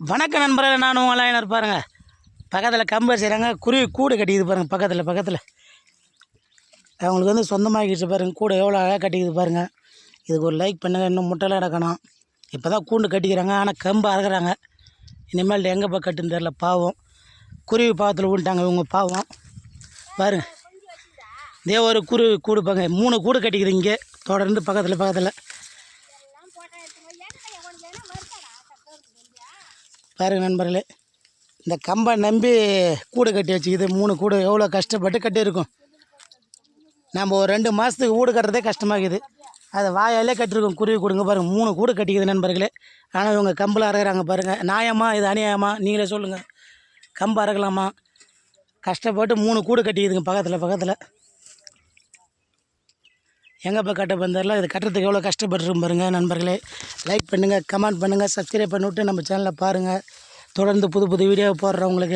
வணக்க நண்பர்கள் நான் உங்களாம் இருப்பாருங்க பக்கத்தில் கம்பு செய்கிறாங்க குருவி கூடு கட்டிக்குது பாருங்கள் பக்கத்தில் பக்கத்தில். அவங்களுக்கு வந்து சொந்தமாகிடுச்சு பாருங்கள் கூடு எவ்வளோ அழகாக கட்டிக்குது பாருங்கள் இதுக்கு ஒரு லைக் பண்ணுங்கள் இன்னும் முட்டைலாம் எடுக்கணும் இப்போ தான் கூண்டு கட்டிக்கிறாங்க. ஆனால் கம்பு அறக்குறாங்க. இனிமேல் எங்கே போய் கட்டுன்னு தெரில பாவம். குருவி பாவத்தில் விட்டாங்க இவங்க பாவம். பாருங்க. இதே ஒரு குருவி கூடு பாங்க மூணு கூடு கட்டிக்குது இங்கே. தொடர்ந்து பக்கத்தில் பக்கத்தில். பாருங்கள் நண்பர்களே இந்த கம்பை நம்பி கூடு கட்டி வச்சுக்கிது. மூணு கூடு எவ்வளோ கஷ்டப்பட்டு கட்டியிருக்கோம். நம்ம ஒரு ரெண்டு மாதத்துக்கு வீடு கட்டுறதே கஷ்டமாகுது அதை வாயாலே கட்டிருக்கோம். குருவி கொடுங்க பாருங்கள் மூணு கூடு கட்டிக்குது நண்பர்களே. ஆனால் இவங்க கம்பில் அறகுறாங்க பாருங்கள் நியாயமா? இது அநியாயமா? நீங்களே சொல்லுங்கள் கம்பு அறக்கலாமா? கஷ்டப்பட்டு மூணு கூடு கட்டிக்குதுங்க பக்கத்தில் பக்கத்தில். எங்கேப்பா கட்ட பந்தரில் இது கட்டுறதுக்கு எவ்வளோ கஷ்டப்பட்டுருக்கும் பாருங்கள் நண்பர்களே. லைக் பண்ணுங்கள் கமெண்ட் பண்ணுங்கள் சப்ஸ்கிரைப் பண்ணிவிட்டு நம்ம சேனலை பாருங்கள் தொடர்ந்து புது புது வீடியோ போடுறோம் உங்களுக்கு.